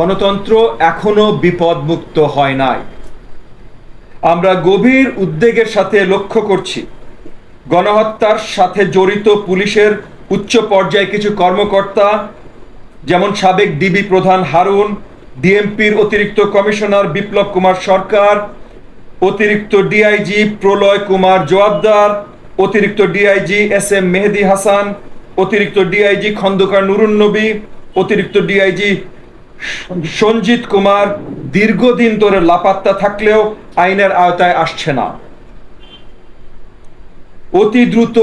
গণতন্ত্র এখনও বিপদমুক্ত হয় নাই। আমরা গভীর উদ্বেগের সাথে লক্ষ্য করছি। গণহত্যার সাথে জড়িত পুলিশের উচ্চ পর্যায়ে কিছু কর্মকর্তা, যেমন সাবেক ডিবি প্রধান হারুন, ডিএমপির অতিরিক্ত কমিশনার বিপ্লব কুমার সরকার, অতিরিক্ত ডিআইজি প্রলয় কুমার জোয়াবদার অতিরিক্ত DIG S M Mehedi Hasan, অতিরিক্ত ডিআইজি খন্দকার নুরুন নবী অতিরিক্ত ডিআইজি সঞ্জিত কুমার দীর্ঘদিন ধরে লাপাত্তা থাকলেও আইনের আওতায় আসছে না। অতি দ্রুত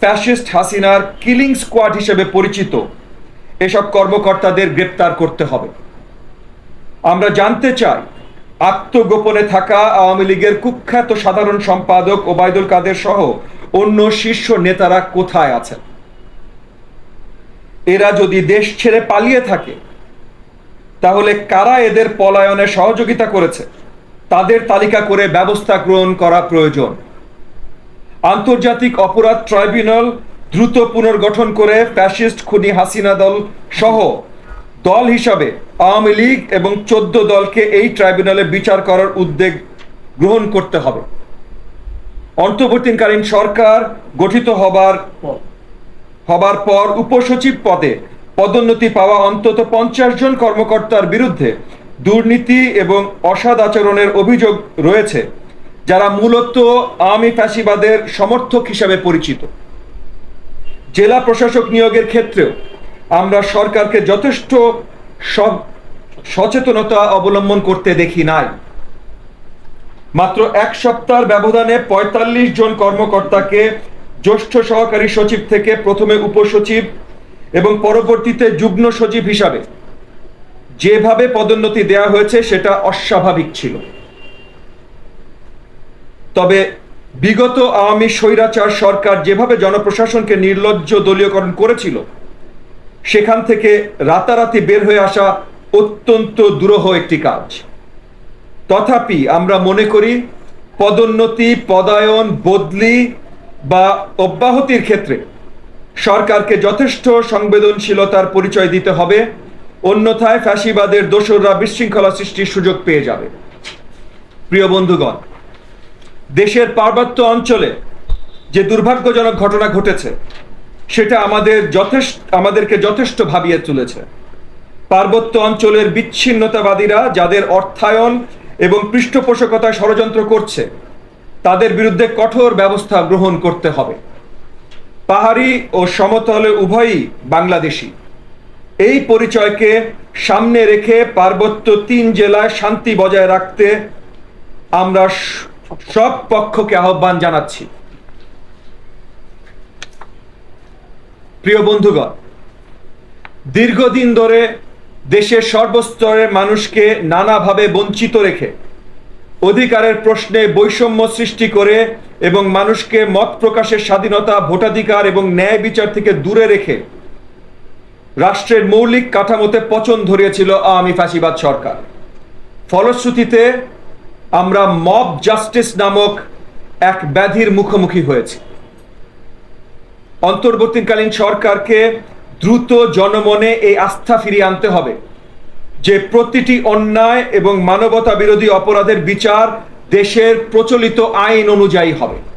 ফ্যাসিস্ট হাসিনার কিলিং স্কোয়াড হিসেবে পরিচিত। এসব কর্মকর্তাদের গ্রেপ্তার করতে হবে। আমরা জানতে চাই, আত্মগোপনে থাকা আওয়ামী লীগের কুখ্যাত সাধারণ সম্পাদক ওবায়দুল কাদের সহ অন্য শীর্ষ নেতারা কোথায় আছেন? এরা যদি দেশ ছেড়ে পালিয়ে থাকে তাহলে কারা এদের পলায়নে সহযোগিতা করেছে? তাদের তালিকা করে ব্যবস্থা গ্রহণ করা প্রয়োজন। আন্তর্জাতিক অপরাধ ট্রাইব্যুনাল দ্রুত পুনর্গঠন করে ফ্যাসিস্ট খুনি হাসিনা দল সহ দল হিসাবে আওয়ামী লীগ এবং চোদ্দ দলকে এই ট্রাইব্যুনালে বিচার করার উদ্যোগ গ্রহণ করতে হবে। অন্তর্বর্তীকালীন সরকার গঠিত হবার হবার পর উপসচিব পদে পদোন্নতি পাওয়া অন্তত পঞ্চাশ জন কর্মকর্তার বিরুদ্ধে দুর্নীতি এবং অসৎ আচরণের অভিযোগ রয়েছে, যারা মূলত আওয়ামী ফ্যাসিবাদের সমর্থক হিসাবে পরিচিত। জেলা প্রশাসক নিয়োগের ক্ষেত্রেও আমরা সরকারকে যথেষ্ট সচেতনতা অবলম্বন করতে দেখি নাই। মাত্র এক সপ্তাহের ব্যবধানে পঁয়তাল্লিশ জন কর্মকর্তাকে জ্যেষ্ঠ সহকারী সচিব থেকে প্রথমে উপসচিব এবং পরবর্তীতে যুগ্ম সচিব হিসাবে যেভাবে পদোন্নতি দেওয়া হয়েছে, সেটা অস্বাভাবিক ছিল। তবে বিগত আওয়ামী স্বৈরাচার সরকার যেভাবে জনপ্রশাসনকে নির্লজ্জ দলীয়করণ করেছিল, সেখান থেকে রাতারাতি বের হয়ে আসা অত্যন্ত দুরহ একটি কাজ। তথাপি আমরা মনে করি, পদোন্নতি, পদায়ন, বদলি বা অব্যাহতির ক্ষেত্রে সরকারকে যথেষ্ট সংবেদনশীলতার পরিচয় দিতে হবে। অন্যথায় ফ্যাসিবাদের দোসররা বিশৃঙ্খলা সৃষ্টির সুযোগ পেয়ে যাবে। প্রিয় বন্ধুগণ, দেশের পার্বত্য অঞ্চলে যে দুর্ভাগ্যজনক ঘটনা ঘটেছে, সেটা আমাদের যথেষ্ট আমাদেরকে যথেষ্ট ভাবিয়ে তুলেছে। পার্বত্য অঞ্চলের বিচ্ছিন্নতাবাদীরা যাদের অর্থায়ন এবং পৃষ্ঠপোষকতায় ষড়যন্ত্র করছে, তাদের বিরুদ্ধে কঠোর ব্যবস্থা গ্রহণ করতে হবে। পাহাড়ি ও সমতলে উভয়ই বাংলাদেশি। এই পরিচয়কে সামনে রেখে পার্বত্য তিন জেলায় শান্তি বজায় রাখতে আমরা সব পক্ষকে আহ্বান জানাচ্ছি। প্রিয় বন্ধুগণ, দীর্ঘদিন ধরে দেশের সর্বস্তরের মানুষকে নানাভাবে বঞ্চিত রেখে অধিকারের প্রশ্নে বৈষম্য সৃষ্টি করে এবং মানুষকে মত প্রকাশের স্বাধীনতা, ভোটাধিকার এবং ন্যায় বিচার থেকে দূরে রেখে রাষ্ট্রের মৌলিক কাঠামোতে পচন ধরিয়েছিল আওয়ামী ফাঁসিবাদ সরকার। ফলশ্রুতিতে আমরা মব জাস্টিস নামক এক ব্যাধির মুখোমুখি হয়েছি। অন্তর্বর্তীকালীন সরকারকে দ্রুত জনমনে এই আস্থা ফিরিয়ে আনতে হবে যে প্রতিটি অন্যায় এবং মানবতা বিরোধী অপরাধের বিচার দেশের প্রচলিত আইন অনুযায়ী হবে।